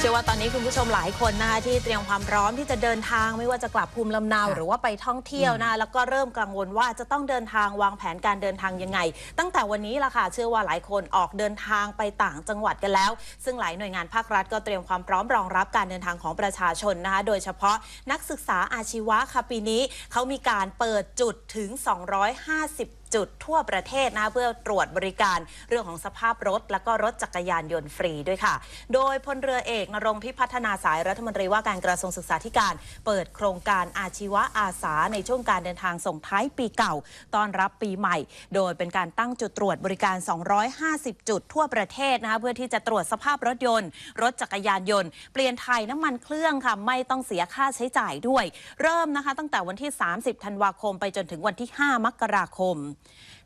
เชื่อว่าตอนนี้คุณผู้ชมหลายคนนะคะที่เตรียมความพร้อมที่จะเดินทางไม่ว่าจะกลับภูมิลำเนาค่ะหรือว่าไปท่องเที่ยวนะแล้วก็เริ่มกังวลว่าจะต้องเดินทางวางแผนการเดินทางยังไง ตั้งแต่วันนี้ล่ะค่ะเชื่อว่าหลายคนออกเดินทางไปต่างจังหวัดกันแล้ว ซึ่งหลายหน่วยงานภาครัฐก็เตรียมความพร้อมรองรับการเดินทางของประชาชนนะคะโดยเฉพาะนักศึกษาอาชีวะค่ะปีนี้เขามีการเปิดจุดถึง 250จุดทั่วประเทศนะเพื่อตรวจบริการเรื่องของสภาพรถ และก็รถจักรยานยนต์ฟรีด้วยค่ะ โดยพลเรือเอกนรงพิพัฒนาสายรัฐมนตรีว่าการกระทรวงศึกษาธิการ เปิดโครงการอาชีวะอาสาในช่วงการเดินทางส่งท้ายปีเก่าต้อนรับปีใหม่ โดยเป็นการตั้งจุดตรวจบริการ 250 จุดทั่วประเทศนะคะเพื่อที่จะตรวจสภาพรถยนต์ รถจักรยานยนต์ เปลี่ยนไทยน้ำมันเครื่องค่ะไม่ต้องเสียค่าใช้จ่ายด้วย เริ่มนะคะตั้งแต่วันที่ 30 ธันวาคม ไปจนถึงวันที่ 5 มกราคม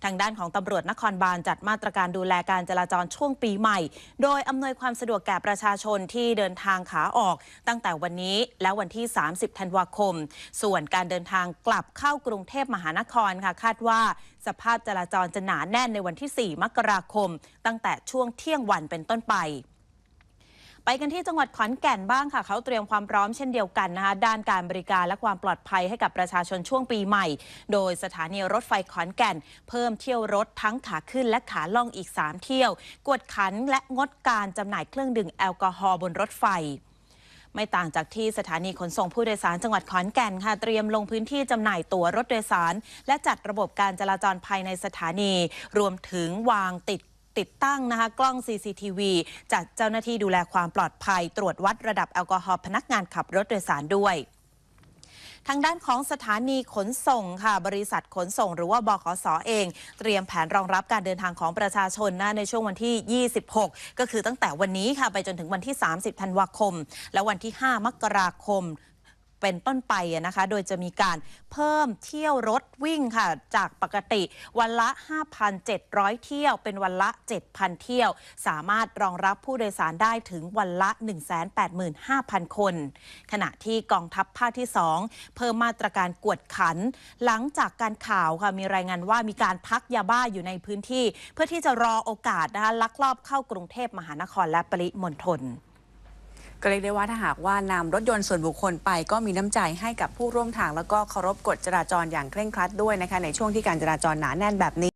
ทางด้านของตำรวจนครบาลจัดมาตรการดูแลการจราจรช่วงปีใหม่ โดยอำนวยความสะดวกแก่ประชาชนที่เดินทางขาออก ตั้งแต่วันนี้และวันที่ 30 ธันวาคม ส่วนการเดินทางกลับเข้ากรุงเทพมหานครค่ะคาดว่าสภาพจราจรจะหนาแน่นในวันที่ 4 มกราคม ตั้งแต่ช่วงเที่ยงวันเป็นต้นไป ไปกันที่จังหวัดขอนแก่นบ้างค่ะ เขาเตรียมความพร้อมเช่นเดียวกันนะคะด้านการบริการและความปลอดภัยให้กับประชาชนช่วงปีใหม่ โดยสถานีรถไฟขอนแก่น เพิ่มเที่ยวรถทั้งขาขึ้นและขาล่องอีก 3 เที่ยว กวดขันและงดการจำหน่ายเครื่องดื่มแอลกอฮอล์บนรถไฟไม่ต่างจากที่สถานีขนส่งผู้โดยสารจังหวัดขอนแก่นค่ะ เตรียมลงพื้นที่จำหน่ายตั๋วรถโดยสาร และจัดระบบการจราจรภายในสถานี รวมถึงวางติด ติดตั้งนะคะกล้อง CCTV จัดเจ้าหน้าที่ดูแลความปลอดภัย ตรวจวัดระดับแอลกอฮอล์พนักงานขับรถโดยสารด้วยทางด้านของสถานีขนส่งค่ะ บริษัทขนส่ง หรือว่าบขสเอง เตรียมแผนรองรับการเดินทางของประชาชนนะในช่วงวันที่ 26 ก็คือตั้งแต่วันนี้ค่ะ ไปจนถึงวันที่ 30 ธันวาคม และวันที่ 5 มกราคม เป็นต้นไปนะคะ โดยจะมีการเพิ่มเที่ยวรถวิ่งค่ะ จากปกติวันละ 5,700 เที่ยว เป็นวันละ 7,000 เที่ยว สามารถรองรับผู้โดยสารได้ถึงวันละ 185,000 คน ขณะที่กองทัพภาคที่ 2 เพิ่มมาตรการกวดขัน หลังจากการข่าวค่ะมีรายงานว่ามีการพักยาบ้าอยู่ในพื้นที่ เพื่อที่จะรอโอกาสนะคะลักลอบเข้ากรุงเทพมหานครและปริมณฑล ก็เรียกได้ว่าถ้าหากว่านำรถยนต์ส่วนบุคคลไปก็มีน้ำใจให้กับผู้ร่วมทาง แล้วก็เคารพกฎจราจรอย่างเคร่งครัดด้วยนะคะในช่วงที่การจราจรหนาแน่นแบบนี้